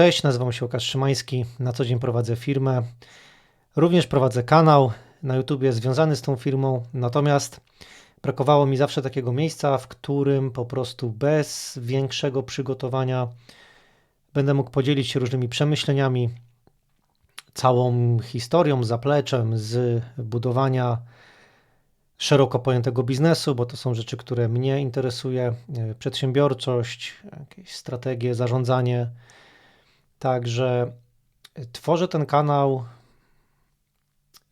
Cześć, nazywam się Łukasz Szymański. Na co dzień prowadzę firmę. Również prowadzę kanał na YouTubie związany z tą firmą. Natomiast brakowało mi zawsze takiego miejsca, w którym po prostu bez większego przygotowania będę mógł podzielić się różnymi przemyśleniami, całą historią, zapleczem z budowania szeroko pojętego biznesu, bo to są rzeczy, które mnie interesuje, przedsiębiorczość, jakieś strategie, zarządzanie. Także tworzę ten kanał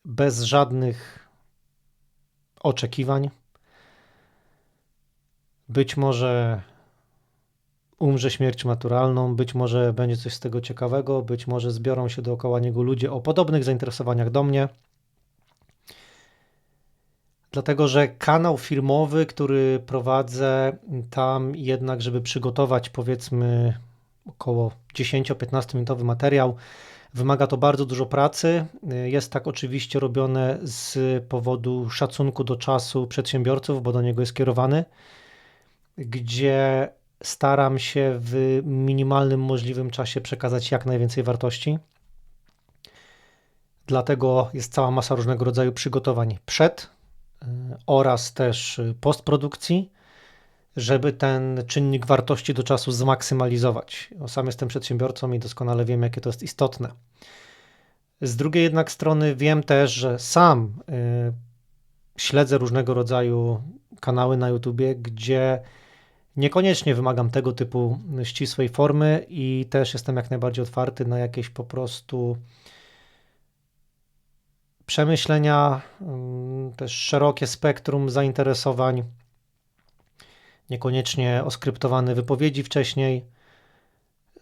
bez żadnych oczekiwań. Być może umrze śmiercią naturalną, być może będzie coś z tego ciekawego, być może zbiorą się dookoła niego ludzie o podobnych zainteresowaniach do mnie. Dlatego, że kanał filmowy, który prowadzę, tam jednak, żeby przygotować powiedzmy około 10-15 minutowy materiał, wymaga to bardzo dużo pracy. Jest tak oczywiście robione z powodu szacunku do czasu przedsiębiorców, bo do niego jest kierowany, gdzie staram się w minimalnym możliwym czasie przekazać jak najwięcej wartości. Dlatego jest cała masa różnego rodzaju przygotowań przed y, oraz też postprodukcji, żeby ten czynnik wartości do czasu zmaksymalizować. Sam jestem przedsiębiorcą i doskonale wiem, jakie to jest istotne. Z drugiej jednak strony wiem też, że sam y, śledzę różnego rodzaju kanały na YouTubie, gdzie Niekoniecznie wymagam tego typu ścisłej formy i też jestem jak najbardziej otwarty na jakieś po prostu przemyślenia, mm, też szerokie spektrum zainteresowań, niekoniecznie oskryptowane wypowiedzi wcześniej,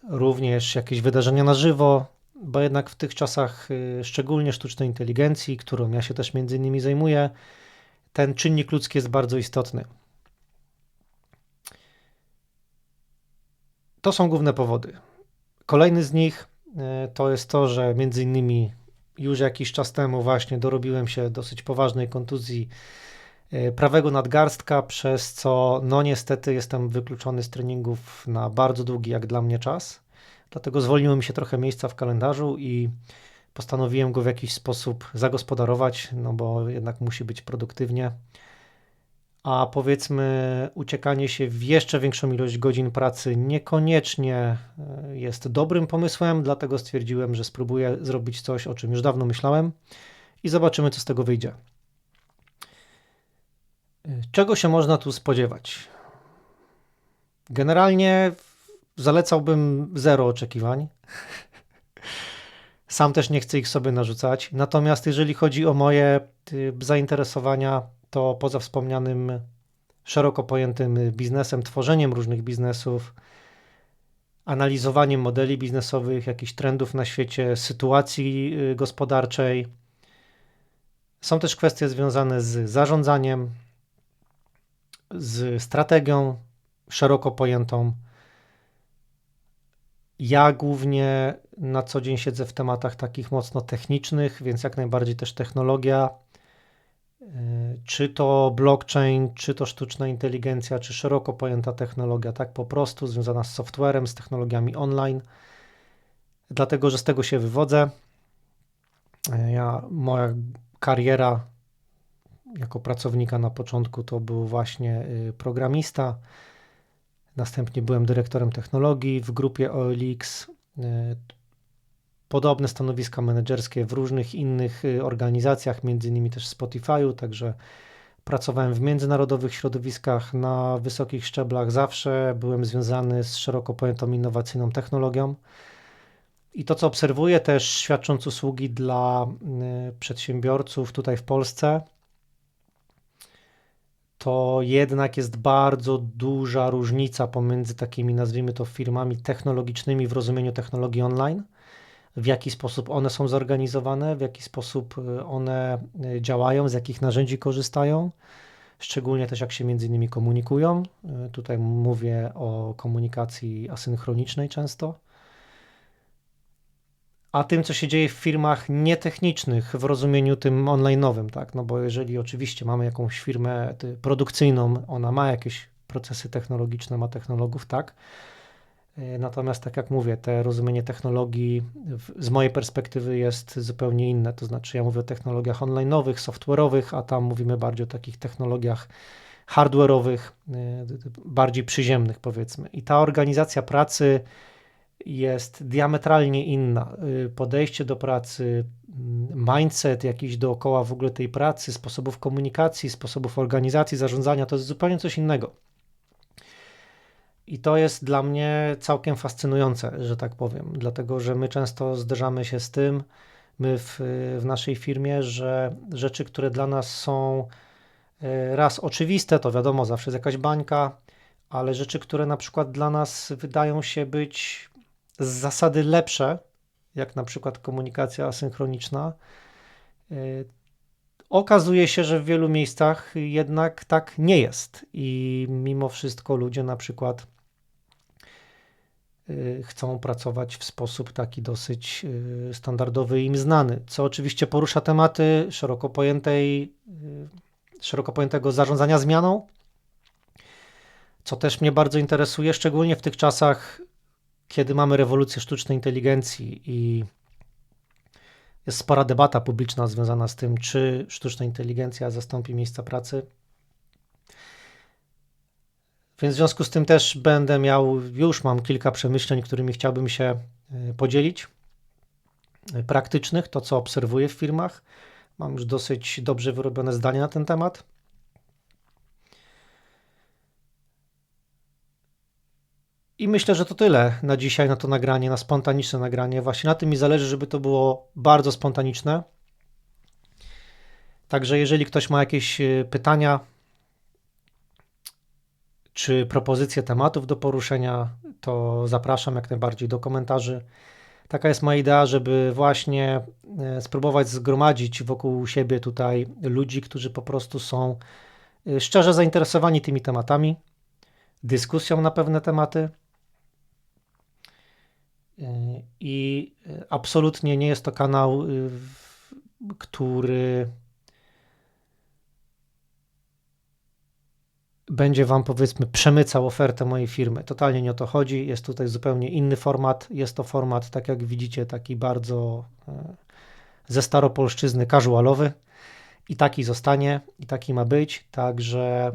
również jakieś wydarzenia na żywo, bo jednak w tych czasach, y, szczególnie sztucznej inteligencji, którą ja się też między innymi zajmuję, ten czynnik ludzki jest bardzo istotny. To są główne powody. Kolejny z nich e, to jest to, że między innymi już jakiś czas temu właśnie dorobiłem się dosyć poważnej kontuzji prawego nadgarstka, przez co no niestety jestem wykluczony z treningów na bardzo długi jak dla mnie czas. Dlatego zwolniło mi się trochę miejsca w kalendarzu i postanowiłem go w jakiś sposób zagospodarować, no bo jednak musi być produktywnie a powiedzmy uciekanie się w jeszcze większą ilość godzin pracy niekoniecznie e, jest dobrym pomysłem, dlatego stwierdziłem, że spróbuję zrobić coś, o czym już dawno myślałem i zobaczymy, co z tego wyjdzie. Czego się można tu spodziewać? Generalnie zalecałbym zero oczekiwań. Sam też nie chcę ich sobie narzucać. Natomiast jeżeli chodzi o moje zainteresowania, to poza wspomnianym szeroko pojętym biznesem, tworzeniem różnych biznesów, analizowaniem modeli biznesowych, jakichś trendów na świecie, sytuacji y, gospodarczej. Są też kwestie związane z zarządzaniem, z strategią szeroko pojętą. Ja głównie na co dzień siedzę w tematach takich mocno technicznych, więc jak najbardziej też technologia, czy to blockchain, czy to sztuczna inteligencja, czy szeroko pojęta technologia, tak po prostu związana z softwarem, z technologiami online. Dlatego, że z tego się wywodzę. Ja, moja kariera jako pracownika na początku to był właśnie y, programista. Następnie byłem dyrektorem technologii w grupie OLX podobne stanowiska menedżerskie w różnych innych y, organizacjach, między innymi też Spotify'u, także pracowałem w międzynarodowych środowiskach na wysokich szczeblach. Zawsze byłem związany z szeroko pojętą innowacyjną technologią. I to, co obserwuję też świadcząc usługi dla y, przedsiębiorców tutaj w Polsce, to jednak jest bardzo duża różnica pomiędzy takimi, nazwijmy to, firmami technologicznymi w rozumieniu technologii online – w jaki sposób one są zorganizowane, w jaki sposób y, one y, działają, z jakich narzędzi korzystają, szczególnie też jak się między innymi komunikują. Y, tutaj mówię o komunikacji asynchronicznej często. A tym, co się dzieje w firmach nietechnicznych w rozumieniu tym online'owym, tak? No bo jeżeli oczywiście mamy jakąś firmę produkcyjną, ona ma jakieś procesy technologiczne, ma technologów, tak? E, natomiast, tak jak mówię, te rozumienie technologii z mojej perspektywy jest zupełnie inne. To znaczy, ja mówię o technologiach online'owych, software'owych, a tam mówimy bardziej o takich technologiach hardware'owych, e, bardziej przyziemnych, powiedzmy. I ta organizacja pracy jest diametralnie inna. E, podejście do pracy, mindset jakiś dookoła w ogóle tej pracy, sposobów komunikacji, sposobów organizacji, zarządzania to jest zupełnie coś innego. I to jest dla mnie całkiem fascynujące, że tak powiem, dlatego że my często zderzamy się z tym, my w, w naszej firmie, że rzeczy, które dla nas są e, raz oczywiste, to wiadomo, zawsze jest jakaś bańka, ale rzeczy, które na przykład dla nas wydają się być z zasady lepsze, jak na przykład komunikacja asynchroniczna, e, okazuje się, że w wielu miejscach jednak tak nie jest. I mimo wszystko ludzie na przykład Y, chcą pracować w sposób taki dosyć y, standardowy im znany, co oczywiście porusza tematy szeroko pojętej, y, szeroko pojętego zarządzania zmianą, co też mnie bardzo interesuje, szczególnie w tych czasach, kiedy mamy rewolucję sztucznej inteligencji i jest spora debata publiczna związana z tym, czy sztuczna inteligencja zastąpi miejsca pracy. Więc w związku z tym też będę miał, już mam kilka przemyśleń, którymi chciałbym się e, podzielić. E, praktycznych, to co obserwuję w firmach. Mam już dosyć dobrze wyrobione zdanie na ten temat. I myślę, że to tyle na dzisiaj, na to nagranie, na spontaniczne nagranie. Właśnie na tym mi zależy, żeby to było bardzo spontaniczne. Także jeżeli ktoś ma jakieś e, pytania, czy propozycje tematów do poruszenia, to zapraszam jak najbardziej do komentarzy. Taka jest moja idea, żeby właśnie e, spróbować zgromadzić wokół siebie tutaj ludzi, którzy po prostu są e, szczerze zainteresowani tymi tematami, dyskusją na pewne tematy. I absolutnie nie jest to kanał, który będzie Wam powiedzmy przemycał ofertę mojej firmy. Totalnie nie o to chodzi. Jest tutaj zupełnie inny format. Jest to format, tak jak widzicie, taki bardzo e, ze staropolszczyzny casualowy i taki zostanie i taki ma być. Także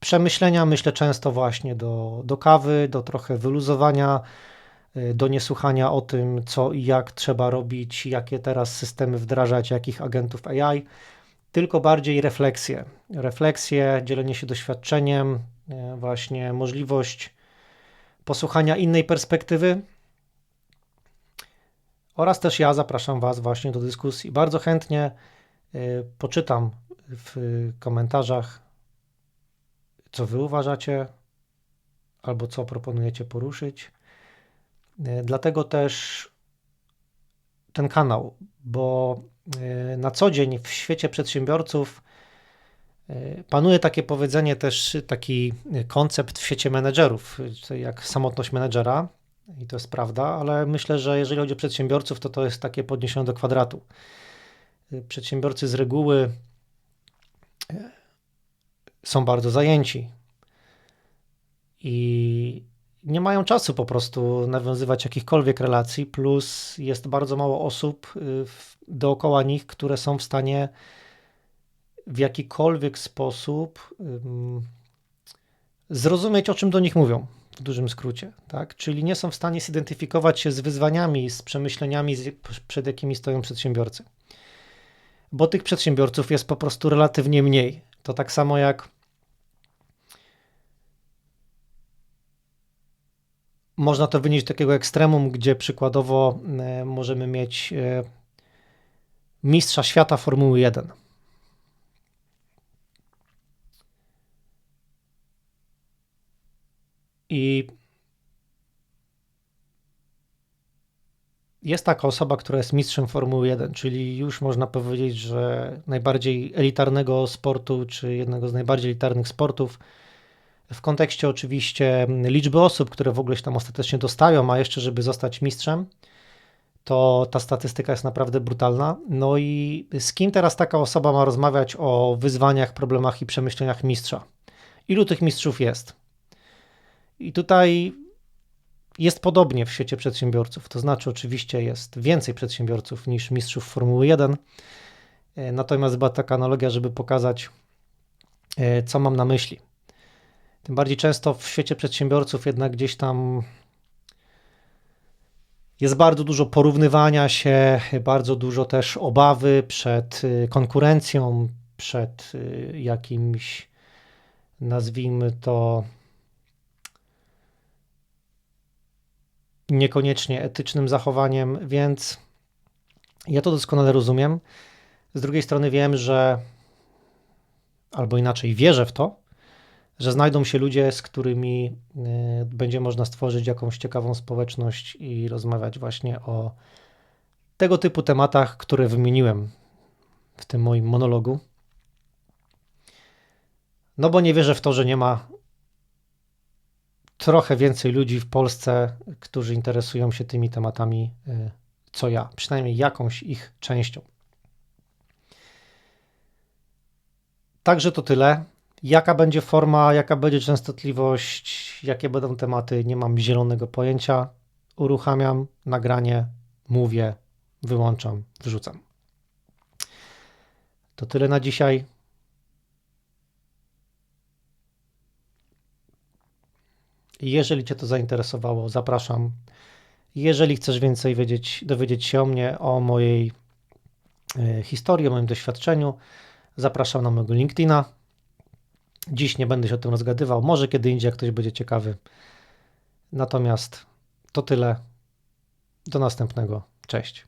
przemyślenia myślę często właśnie do, do kawy, do trochę wyluzowania, do niesłuchania o tym, co i jak trzeba robić, jakie teraz systemy wdrażać, jakich agentów AI tylko bardziej refleksję. Refleksję, dzielenie się doświadczeniem, e, właśnie możliwość posłuchania innej perspektywy. Oraz też ja zapraszam Was właśnie do dyskusji. Bardzo chętnie e, poczytam w komentarzach, co Wy uważacie, albo co proponujecie poruszyć. E, dlatego też ten kanał, bo e, na co dzień w świecie przedsiębiorców e, panuje takie powiedzenie, też taki koncept w świecie menedżerów, jak samotność menedżera. I to jest prawda, ale myślę, że jeżeli chodzi o przedsiębiorców, to to jest takie podniesione do kwadratu. Przedsiębiorcy z reguły są bardzo zajęci i nie mają czasu po prostu nawiązywać jakichkolwiek relacji, plus jest bardzo mało osób y, dookoła nich, które są w stanie w jakikolwiek sposób zrozumieć, o czym do nich mówią, w dużym skrócie. Tak? Czyli nie są w stanie zidentyfikować się z wyzwaniami, z przemyśleniami, przed jakimi stoją przedsiębiorcy. Bo tych przedsiębiorców jest po prostu relatywnie mniej. To tak samo jak Można to wynieść do takiego ekstremum, gdzie przykładowo e, możemy mieć e, mistrza świata Formuły 1. I jest taka osoba, która jest mistrzem Formuły 1, czyli już można powiedzieć, że najbardziej elitarnego sportu, czy jednego z najbardziej elitarnych sportów, w kontekście oczywiście liczby osób, które w ogóle się tam ostatecznie dostają, a jeszcze, żeby zostać mistrzem, to ta statystyka jest naprawdę brutalna. No i z kim teraz taka osoba ma rozmawiać o wyzwaniach, problemach i przemyśleniach mistrza? Ilu tych mistrzów jest? I tutaj Jest podobnie w świecie przedsiębiorców, to znaczy oczywiście jest więcej przedsiębiorców niż mistrzów Formuły 1. E, natomiast była taka analogia, żeby pokazać, e, co mam na myśli. Tym bardziej często w świecie przedsiębiorców jednak gdzieś tam jest bardzo dużo porównywania się, bardzo dużo też obawy przed y, konkurencją, przed y, jakimś, nazwijmy to, niekoniecznie etycznym zachowaniem, więc ja to doskonale rozumiem. Z drugiej strony wiem, że albo inaczej wierzę w to, że znajdą się ludzie, z którymi y, będzie można stworzyć jakąś ciekawą społeczność i rozmawiać właśnie o tego typu tematach, które wymieniłem w tym moim monologu. No bo nie wierzę w to, że nie ma trochę więcej ludzi w Polsce, którzy interesują się tymi tematami, y, co ja, przynajmniej jakąś ich częścią. Także to tyle. Jaka będzie forma, jaka będzie częstotliwość, jakie będą tematy, nie mam zielonego pojęcia. Uruchamiam nagranie, mówię, wyłączam, wrzucam. To tyle na dzisiaj. Jeżeli Cię to zainteresowało, zapraszam. Jeżeli chcesz więcej wiedzieć, dowiedzieć się o mnie, o mojej e, historii, o moim doświadczeniu, zapraszam na mojego LinkedIna. Dziś nie będę się o tym rozgadywał, może kiedy indziej, jak ktoś będzie ciekawy. Natomiast to tyle. Do następnego. Cześć.